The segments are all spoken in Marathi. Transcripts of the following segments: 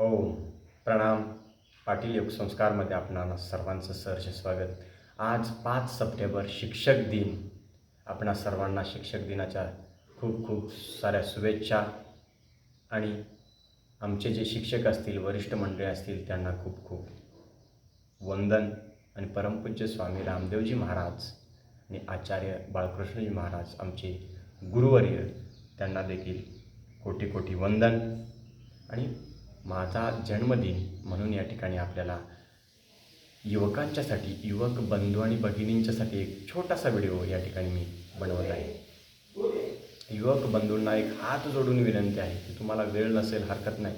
ओम. प्रणाम. पाटील योगसंस्कारमध्ये आपणाला सर्वांचं सहर्ष स्वागत. आज पाच सप्टेंबर शिक्षक दिन. आपणा सर्वांना शिक्षक दिनाच्या खूप खूप साऱ्या शुभेच्छा. आणि आमचे जे शिक्षक असतील वरिष्ठ मंडळी असतील त्यांना खूप खूप वंदन आणि परमपूज्य स्वामी रामदेवजी महाराज आणि आचार्य बाळकृष्णजी महाराज आमचे गुरुवर्य त्यांना देखील कोटी कोटी वंदन. आणि माझा जन्मदिन म्हणून या ठिकाणी आपल्याला युवकांच्यासाठी युवक बंधू आणि भगिनींच्यासाठी एक छोटासा व्हिडिओ या ठिकाणी मी बनवत आहे. युवक बंधूंना एक हात जोडून विनंती आहे की तुम्हाला वेळ नसेल हरकत नाही.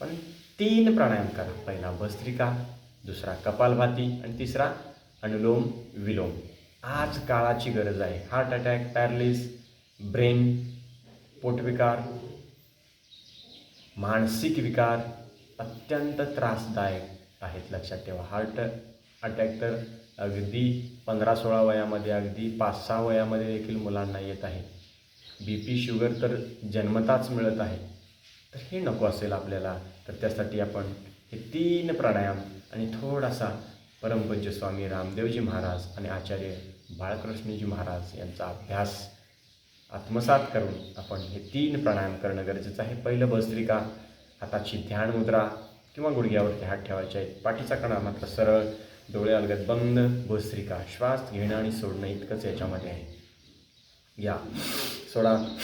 पण तीन प्राणायाम करा. पहिला भस्त्रिका दुसरा कपालभाती आणि तिसरा अनुलोम विलोम. आज काळाची गरज आहे. हार्ट अटॅक पॅरलिस ब्रेन पोटविकार मानसिक विकार अत्यंत त्रासदायक आहेत लक्षात ठेवा. हार्ट अटॅक तर अगदी पंधरा सोळा वयामध्ये अगदी पाच सहा वयामध्ये देखील मुलांना येत आहे. बी पी शुगर तर जन्मताच मिळत आहे. तर हे नको असेल आपल्याला तर त्यासाठी आपण हे तीन प्राणायाम आणि थोडासा परमपूज्य स्वामी रामदेवजी महाराज आणि आचार्य बाळकृष्णजी महाराज यांचा अभ्यास आत्मसात करून आपण हे तीन प्राणायाम करणं गरजेचं आहे. पहिलं भस्त्रिका हाताची ध्यान मुद्रा किंवा गुडघ्यावरती हात ठेवायचे आहेत. पाठीचा कणा मात्र सरळ डोळे अलगद बंद भस्त्रिका श्वास घेणं आणि सोडणं इतकंच याच्यामध्ये आहे. या. सोडा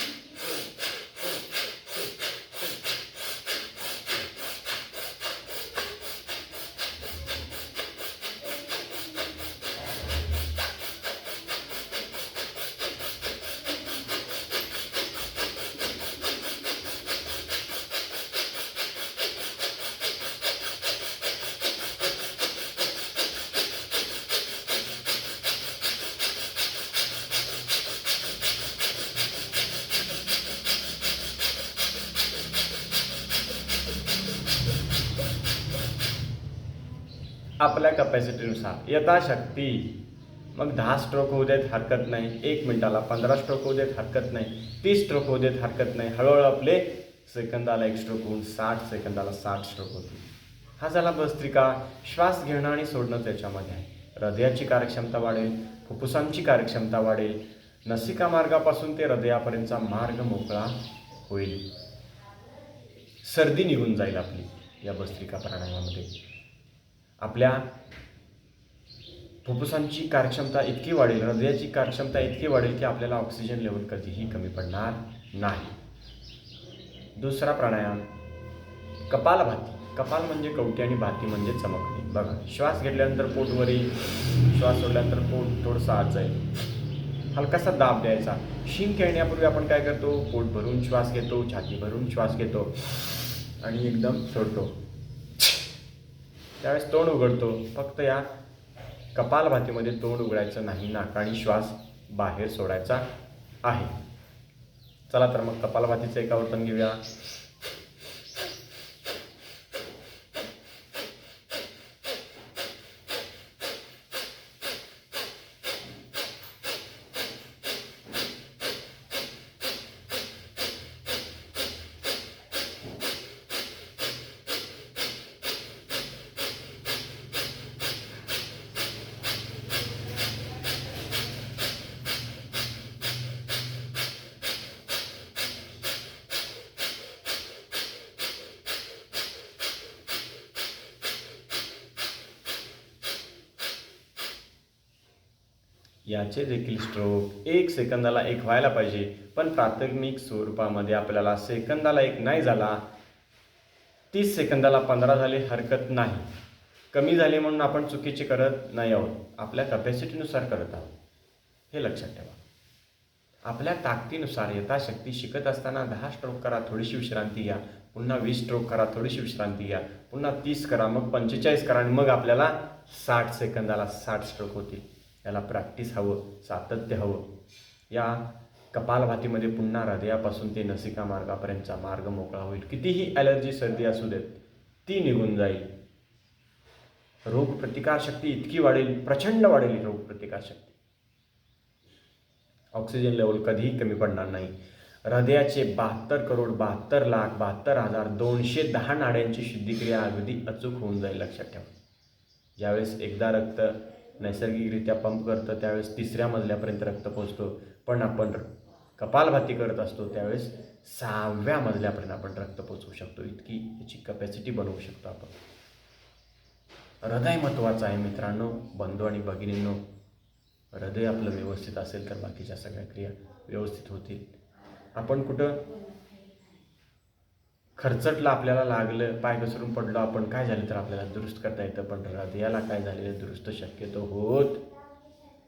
आपल्या कपॅसिटीनुसार यथाशक्ती. मग दहा स्ट्रोक होऊ देत हरकत नाही. एक मिनिटाला पंधरा स्ट्रोक होऊ देत हरकत नाही. तीस स्ट्रोक होऊ देत हरकत नाही. हळूहळू आपले सेकंदाला एक स्ट्रोक होऊन साठ सेकंदाला साठ स्ट्रोक होतील. हा झाला भस्त्रिका श्वास घेणं आणि सोडणं त्याच्यामध्ये आहे. हृदयाची कार्यक्षमता वाढेल फुफ्फुसांची कार्यक्षमता वाढेल. नसिका मार्गापासून ते हृदयापर्यंतचा मार्ग मोकळा होईल. सर्दी निघून जाईल आपली या भस्त्रिका प्राणायामामध्ये. आपल्या फुफ्फुसांची कार्यक्षमता इतकी वाढेल हृदयाची कार्यक्षमता इतकी वाढेल की आपल्याला ऑक्सिजन लेवल कधीही कमी पडणार नाही. दुसरा प्राणायाम कपालभाती. कपाल म्हणजे कवटी आणि भाती म्हणजे चमकणे. बघा श्वास घेतल्यानंतर पोटवर येईल श्वास सोडल्यानंतर पोट थोडंसं आत जाईल. हलकासा दाब द्यायचा. शिंक खेळण्यापूर्वी आपण काय करतो? पोट भरून श्वास घेतो छाती भरून श्वास घेतो आणि एकदम सोडतो. त्यावेळेस तोंड उघडतो. फक्त या कपालभातीमध्ये तोंड उघडायचं नाही नाकाने श्वास बाहेर सोडायचा आहे. चला तर मग कपालभातीचं एका वर्तन घेऊया. याचे देखील स्ट्रोक एक सेकंदाला एक व्हायला पाहिजे. पण प्राथमिक स्वरूपामध्ये आपल्याला सेकंदाला एक नाही झाला तीस सेकंदाला पंधरा झाले हरकत नाही. कमी झाले म्हणून आपण चुकीचे करत नाही आहोत. आपल्या कपॅसिटीनुसार करत आहोत. हे लक्षात ठेवा. आपल्या ताकदीनुसार यथाशक्ती शिकत असताना दहा स्ट्रोक करा थोडीशी विश्रांती घ्या. पुन्हा वीस स्ट्रोक करा थोडीशी विश्रांती घ्या. पुन्हा तीस करा मग पंचेचाळीस करा आणि मग आपल्याला साठ सेकंदाला साठ स्ट्रोक होतील. त्याला प्रॅक्टिस हवं सातत्य हवं. या कपालभातीमध्ये पुन्हा हृदयापासून ते नसिका मार्गापर्यंतचा मार्ग मोकळा होईल. कितीही ॲलर्जी सर्दी असू देत ती निघून जाईल. रोगप्रतिकारशक्ती इतकी वाढेल प्रचंड वाढेल रोगप्रतिकारशक्ती ऑक्सिजन लेवल कधीही कमी पडणार नाही. हृदयाचे बहात्तर करोड बहात्तर लाख बहात्तर हजार दोनशे दहा नाड्यांची शुद्धिक्रिया अगदी अचूक होऊन जाईल लक्षात ठेवा. ज्यावेळेस एकदा रक्त नैसर्गिकरित्या पंप करतं त्यावेळेस तिसऱ्या मजल्यापर्यंत रक्त पोचतो पण आपण कपालभाती करत असतो त्यावेळेस सहाव्या मजल्यापर्यंत आपण रक्त पोचवू शकतो. इतकी याची कपॅसिटी बनवू शकतो आपण. हृदय महत्त्वाचं आहे मित्रांनो बंधू आणि भगिनींनो. हृदय आपलं व्यवस्थित असेल तर बाकीच्या सगळ्या क्रिया व्यवस्थित होतील. आपण कुठं खर्चटलं आपल्याला लागलं पाय घसरून पडलो आपण काय झालं तर आपल्याला दुरुस्त करता येतं? पण हृदयाला काय झालेलं दुरुस्त शक्यतो होत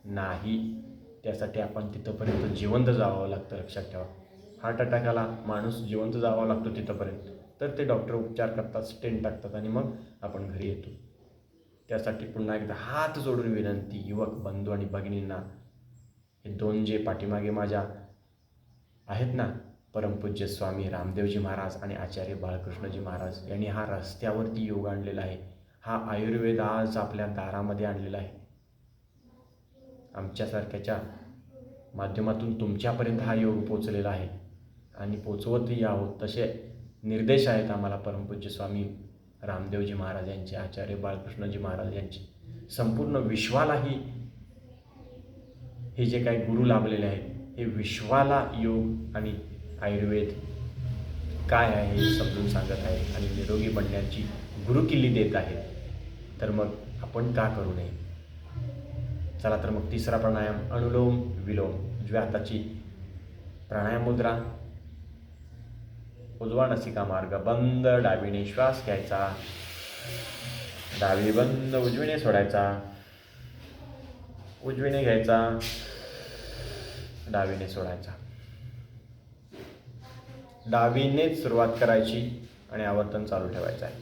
नाही. त्यासाठी आपण तिथंपर्यंत जिवंत जावं लागतं लक्षात ठेवा. हार्ट अटॅकाला माणूस जिवंत जावा लागतो तिथंपर्यंत. तर ते डॉक्टर उपचार करतात स्टेन टाकतात आणि मग आपण घरी येतो. त्यासाठी पुन्हा एकदा हात जोडून विनंती युवक बंधू आणि भगिनींना हे दोन जे पाठीमागे माझ्या आहेत ना परमपूज्य स्वामी रामदेवजी महाराज आणि आचार्य बाळकृष्णजी महाराज यांनी हा रस्त्यावरती योग आणलेला आहे. हा आयुर्वेद आज आपल्या दारामध्ये आणलेला आहे. आमच्यासारख्याच्या माध्यमातून तुमच्यापर्यंत हा योग पोचलेला आहे. आणि पोचवतही आहोत तसे निर्देश आहेत आम्हाला परमपूज्य स्वामी रामदेवजी महाराज यांचे आचार्य बाळकृष्णजी महाराज यांचे. संपूर्ण विश्वालाही हे जे काही गुरु लाभलेले आहेत हे विश्वाला योग आणि आयुर्वेद काय आहे हे समजून सांगत आहेत आणि निरोगी बनण्याची गुरुकिल्ली देत आहेत तर मग आपण का करू नये? चला तर मग तिसरा प्राणायाम अनुलोम विलोम उजव्या हाताची प्राणायाम मुद्रा उजवा नसिका मार्ग बंद डावीने श्वास घ्यायचा डावी बंद उजवीने सोडायचा उजवीने घ्यायचा डावीने सोडायचा. डावीनेच सुरुवात करायची आणि आवर्तन चालू ठेवायचं आहे.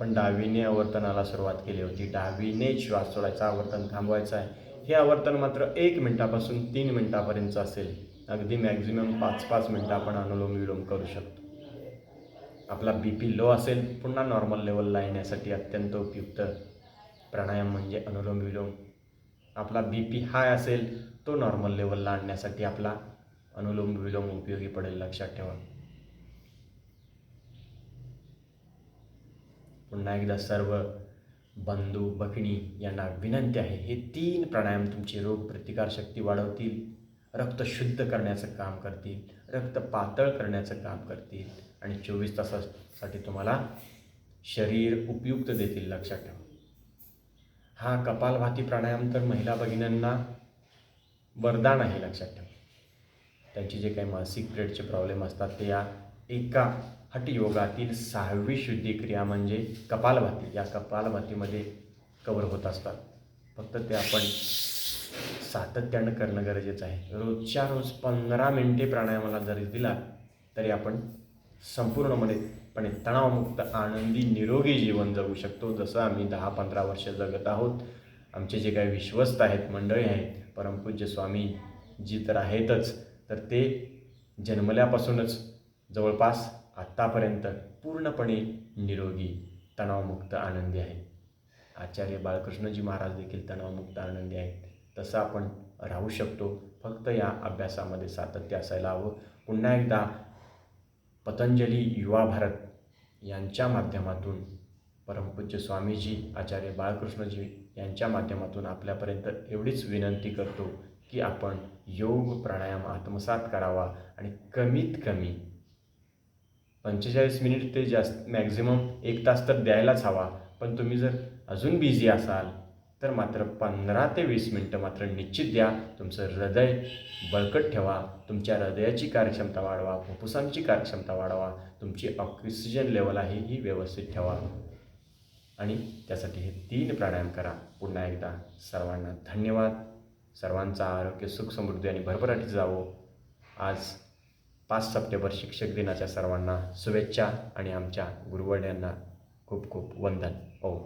आपण डावीने आवर्तनाला सुरुवात केली होती. डावीने श्वास सोडायचा आवर्तन थांबवायचं आहे. हे आवर्तन मात्र एक मिनिटापासून तीन मिनिटापर्यंत असेल. अगदी मॅक्झिमम पाच पाच मिनटं आपण अनुलोम विलोम करू शकतो. आपला बी पी लो असेल. पुन्हा नॉर्मल लेवलला येण्यासाठी अत्यंत उपयुक्त प्राणायाम म्हणजे अनुलोम विलोम. आपला बी पी हाय असेल तो नॉर्मल लेवलला आणण्यासाठी आपला अनुलोम विलोम उपयोगी पडेल. लक्षात ठेवा. पुन्हा एकदा सर्व बंधू भगिनी यांना विनंती आहे हे तीन प्राणायाम तुमची रोग प्रतिकारशक्ती वाढवतील रक्त शुद्ध करण्याचं काम करतील रक्त पातळ करण्याचं काम करतील आणि चोवीस तासासाठी तुम्हाला शरीर उपयुक्त देतील लक्षात ठेवा. हा कपालभाती प्राणायाम तर महिला भगिनींना वरदान आहे लक्षात ठेवा. त्यांचे जे काही मानसिक पिरियडचे प्रॉब्लेम असतात ते या एका हटयोगातील सहावी शुद्धिक्रिया म्हणजे कपालभाती. या कपालभातीमध्ये कवर होत असतात. फक्त ते आपण सातत्यानं करणं गरजेचं आहे. रोजच्या रोज पंधरा मिनटे प्राणायामाला जरी दिला तरी आपण संपूर्णपणे तणावमुक्त आनंदी निरोगी जीवन जगू शकतो. जसं आम्ही दहा पंधरा वर्ष जगत आहोत. आमचे जे काही विश्वस्त आहेत मंडळी आहेत परमपूज्य स्वामी जी तर आहेतच तर ते जन्मल्यापासूनच जवळपास आत्तापर्यंत पूर्णपणे निरोगी तणावमुक्त आनंदी आहे. आचार्य बाळकृष्णजी महाराज देखील तणावमुक्त आनंदी आहेत. तसं आपण राहू शकतो. फक्त या अभ्यासामध्ये सातत्य असायला हवं. पुन्हा एकदा पतंजली युवा भारत यांच्या माध्यमातून परमपूज्य स्वामीजी आचार्य बाळकृष्णजी यांच्या माध्यमातून आपल्यापर्यंत एवढीच विनंती करतो की आपण योग प्राणायाम आत्मसात करावा आणि कमीत कमी पंचेचाळीस मिनिट ते जास्त मॅक्झिमम एक तास तर द्यायलाच हवा. पण तुम्ही जर अजून बिझी असाल तर मात्र पंधरा ते वीस मिनटं मात्र निश्चित द्या. तुमचं हृदय बळकट ठेवा. तुमच्या हृदयाची कार्यक्षमता वाढवा. फुफ्फुसांची कार्यक्षमता वाढवा. तुमची ऑक्सिजन लेवल आहे ही व्यवस्थित ठेवा. आणि त्यासाठी हे तीन प्राणायाम करा. पुन्हा एकदा सर्वांना धन्यवाद. सर्वांचा आरोग्य सुख समृद्धी आणि भरभराटी जावो. आज पाच सप्टेंबर शिक्षक दिनाच्या सर्वांना शुभेच्छा आणि आमच्या गुरुवर्ण्यांना खूप खूप वंदन. ओ